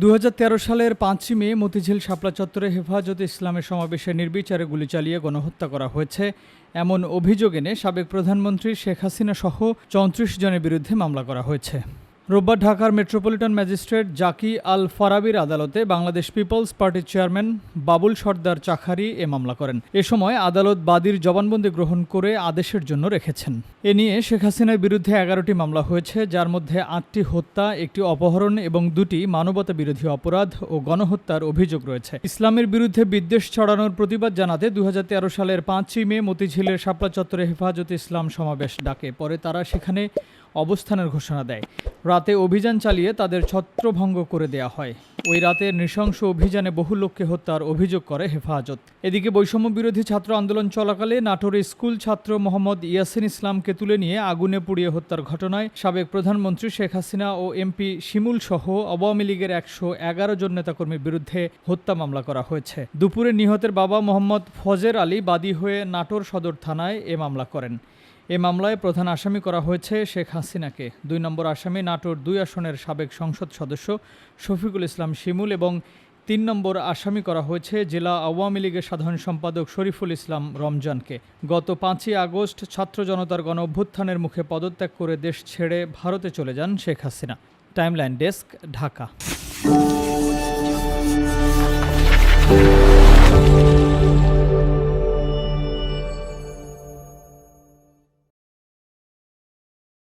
দু হাজার তেরো সালের পাঁচই মে মতিঝিল শাপলা চত্বরে হেফাজত ইসলামের সমাবেশে নির্বিচারে গুলি চালিয়ে গণহত্যা করা হয়েছে। এমন অভিযোগ এনে সাবেক প্রধানমন্ত্রী শেখ হাসিনা সহ চৌত্রিশ জনের বিরুদ্ধে মামলা করা হয়েছে। রোববার ঢাকার মেট্রোপলিটন ম্যাজিস্ট্রেট জাকি আল ফারাবির আদালতে বাংলাদেশ পিপলস পার্টির চেয়ারম্যান বাবুল সর্দার চাখারি এ মামলা করেন। এ সময় আদালত বাদীর জবানবন্দি গ্রহণ করে আদেশের জন্য রেখেছেন। এ নিয়ে শেখ হাসিনার বিরুদ্ধে এগারোটি মামলা হয়েছে, যার মধ্যে আটটি হত্যা, একটি অপহরণ এবং দুটি মানবতা বিরোধী অপরাধ ও গণহত্যার অভিযোগ রয়েছে। ইসলামের বিরুদ্ধে বিদ্বেষ ছড়ানোর প্রতিবাদ জানাতে দু হাজার তেরো সালের পাঁচই মে মতিঝিলের শাপলা চত্বরে হেফাজতে ইসলাম সমাবেশ ডাকে। পরে তারা সেখানে অবস্থানের ঘোষণা দেয়। রাতে অভিযান চালিয়ে তাদের ছত্রভঙ্গ করে দেয়া হয়। ওই রাতে নৃশংস অভিযানে বহু লোককে হত্যার অভিযোগ করে হেফাজত। এদিকে বৈষম্য বিরোধী ছাত্র আন্দোলন চলাকালে নাটোরে স্কুল ছাত্র মোহাম্মদ ইয়াসিন ইসলামকে তুলে নিয়ে আগুনে পুড়িয়ে হত্যার ঘটনায় সাবেক প্রধানমন্ত্রী শেখ হাসিনা ও এমপি শিমুল সহ আওয়ামী লীগের একশো এগারো জন নেতাকর্মীর বিরুদ্ধে হত্যা মামলা করা হয়েছে। দুপুরে নিহতের বাবা মোহাম্মদ ফজের আলী বাদী হয়ে নাটোর সদর থানায় এ মামলা করেন। এ মামলায় প্রধান আসামি করা হয়েছে শেখ হাসিনাকে। দুই নম্বর আসামি নাটোর দুই আসনের সাবেক সংসদ সদস্য শফিকুল ইসলাম শিমুল এবং তিন নম্বর আসামি করা হয়েছে জেলা আওয়ামী লীগের সাধারণ সম্পাদক শরীফুল ইসলাম রমজানকে। গত পাঁচই আগস্ট ছাত্র জনতার গণ অভ্যুত্থানের মুখে পদত্যাগ করে দেশ ছেড়ে ভারতে চলে যান Sheikh Hasina. Timeline desk, Dhaka.